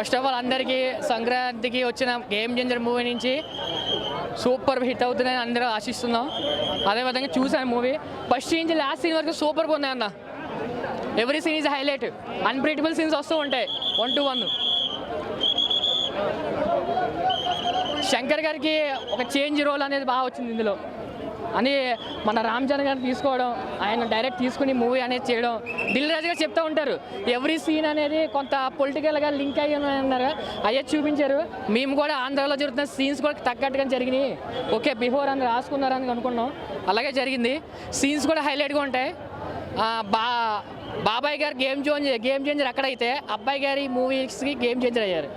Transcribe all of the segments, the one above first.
First of all అందరికీ సంక్రాంతికి వచ్చిన గేమ్ చేంజర్ మూవీ నుంచి సూపర్ హిట్ అవుతుందని అందరూ ఆశిస్తున్నాం. అదేవిధంగా చూసాను మూవీ. ఫస్ట్ నుంచి లాస్ట్ సీన్ వరకు సూపర్గా ఉన్నాయి అన్న. Every scene is highlight unpredictable scenes వస్తూ ఉంటాయి. వన్ టు వన్ శంకర్ గారికి ఒక చేంజ్ రోల్ అనేది బాగా వచ్చింది ఇందులో. అని మన రామ్ చరణ్ గారిని తీసుకోవడం ఆయన డైరెక్ట్ తీసుకుని మూవీ అనేది చేయడం దిల్ రాజు గారు చెప్తూ ఉంటారు. ఎవ్రీ సీన్ అనేది కొంత పొలిటికల్గా లింక్ అయ్యి అన్నారు. అయ్యే చూపించారు. మేము కూడా ఆంధ్రాలో జరుగుతున్న సీన్స్ కూడా తగ్గట్టుగా జరిగినాయి. ఓకే బిఫోర్ అని రాసుకున్నారని అనుకున్నాం. అలాగే జరిగింది. సీన్స్ కూడా హైలైట్గా ఉంటాయి. బా బాబాయ్ గారు గేమ్ జోన్ గేమ్ చేంజర్ ఎక్కడైతే అబ్బాయి గారి మూవీస్కి గేమ్ చేంజర్ అయ్యారు.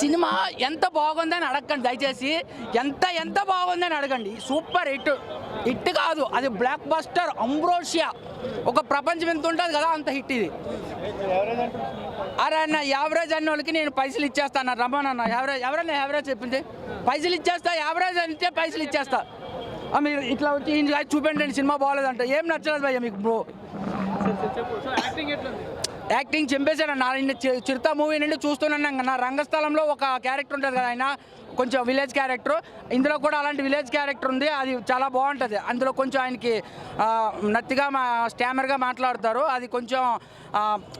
సినిమా ఎంత బాగుందని అడగండి దయచేసి. ఎంత ఎంత బాగుందని అడగండి. Super hit. హిట్ కాదు అది బ్లాక్ బస్టర్ అంబ్రోషియా ఒక ప్రపంచం ఎంత ఉంటుంది కదా అంత హిట్ ఇది. అరే అన్న యావరేజ్ అన్న వాళ్ళకి నేను పైసలు ఇచ్చేస్తాను. రమణ అన్న యావరేజ్ ఎవరన్నా యావరేజ్ చెప్పింది? పైసలు ఇచ్చేస్తా యావరేజ్ అంటే పైసలు ఇచ్చేస్తా. మీరు ఇట్లా వచ్చి ఈయన చూపెట్టండి సినిమా బాగోలేదంట. ఏం నచ్చలేదు భయ్య మీకు బ్రో యాక్టింగ్ చింపేశాడు. నా నిన్న చి- చిరుత మూవీ నుండి చూస్తున్నాను. నా రంగస్థలంలో ఒక క్యారెక్టర్ ఉంటుంది కదా ఆయన? కొంచెం విలేజ్ క్యారెక్టర్. ఇందులో కూడా అలాంటి విలేజ్ క్యారెక్టర్ ఉంది. అది చాలా బాగుంటుంది. అందులో కొంచెం ఆయనకి నత్తిగా మా స్టామర్గా మాట్లాడతారు. అది కొంచెం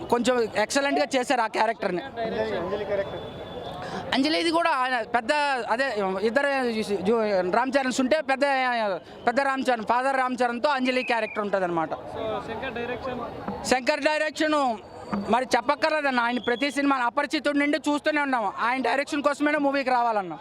కొంచెం ఎక్సలెంట్గా చేశారు ఆ క్యారెక్టర్ని. అంజలి ఇది కూడా ఆయన పెద్ద అదే ఇద్దరు రామ్ చరణ్స్ ఉంటే పెద్ద పెద్ద రామ్ చరణ్ ఫాదర్ రామ్ చరణ్తో అంజలి క్యారెక్టర్ ఉంటుంది అనమాట శంకర్ డైరెక్షన్ మరి చెప్పక్కర్లేదన్న. ఆయన ప్రతి సినిమా అపరిచితుడి నుండి చూస్తూనే ఉన్నాము. ఆయన డైరెక్షన్ కోసమైనా మూవీకి రావాలన్నా.